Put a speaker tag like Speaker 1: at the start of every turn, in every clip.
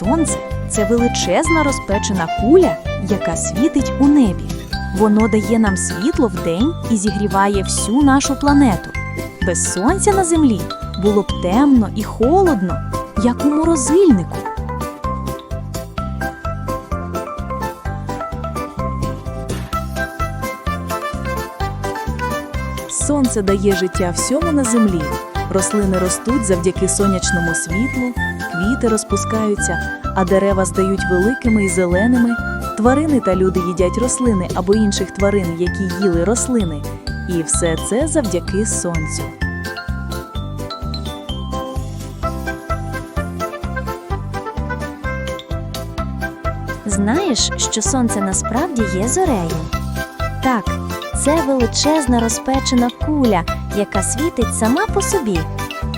Speaker 1: Сонце це величезна розпечена куля, яка світить у небі. Воно дає нам світло вдень і зігріває всю нашу планету. Без сонця на землі було б темно і холодно, як у морозильнику. Сонце дає життя всьому на землі. Рослини ростуть завдяки сонячному світлу, квіти розпускаються, а дерева стають великими і зеленими. Тварини та люди їдять рослини або інших тварин, які їли рослини. І все це завдяки сонцю.
Speaker 2: Знаєш, що сонце насправді є зорею? Так, це величезна розпечена куля, яка світить сама по собі.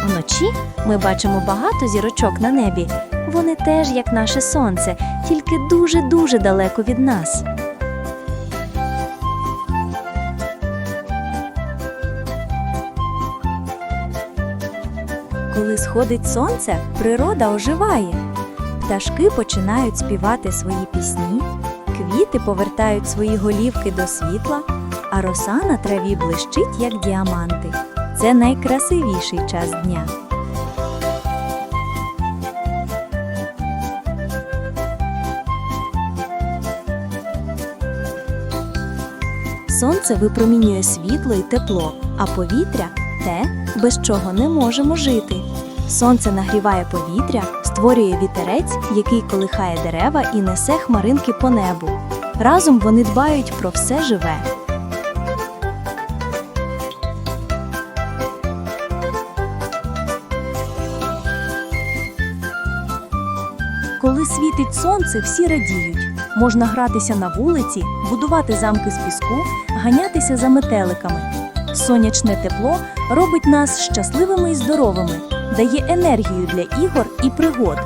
Speaker 2: Вночі ми бачимо багато зірочок на небі. Вони теж як наше сонце, тільки дуже-дуже далеко від нас.
Speaker 1: Коли сходить сонце, природа оживає. Пташки починають співати свої пісні, квіти повертають свої голівки до світла, а роса на траві блищить, як діаманти. Це найкрасивіший час дня. Сонце випромінює світло і тепло, а повітря те, без чого не можемо жити. Сонце нагріває повітря, створює вітерець, який колихає дерева і несе хмаринки по небу. Разом вони дбають про все живе. Коли світить сонце, всі радіють. Можна гратися на вулиці, будувати замки з піску, ганятися за метеликами. Сонячне тепло робить нас щасливими і здоровими, дає енергію для ігор і пригод.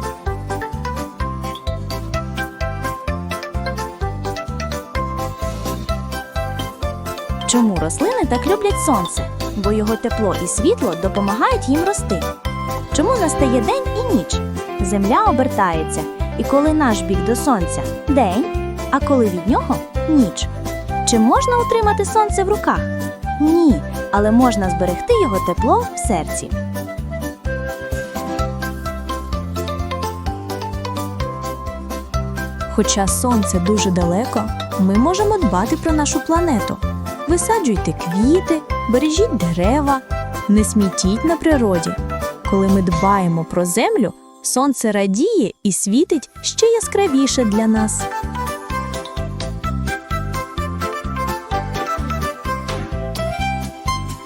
Speaker 1: Чому рослини так люблять сонце? Бо його тепло і світло допомагають їм рости. Чому настає день і ніч? Земля обертається, і коли наш бік до сонця день, а коли від нього ніч. Чи можна утримати сонце в руках? Ні, але можна зберегти його тепло в серці. Хоча сонце дуже далеко, ми можемо дбати про нашу планету. Висаджуйте квіти, бережіть дерева, не смітіть на природі. Коли ми дбаємо про землю, сонце радіє і світить ще яскравіше для нас.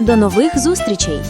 Speaker 1: До нових зустрічей!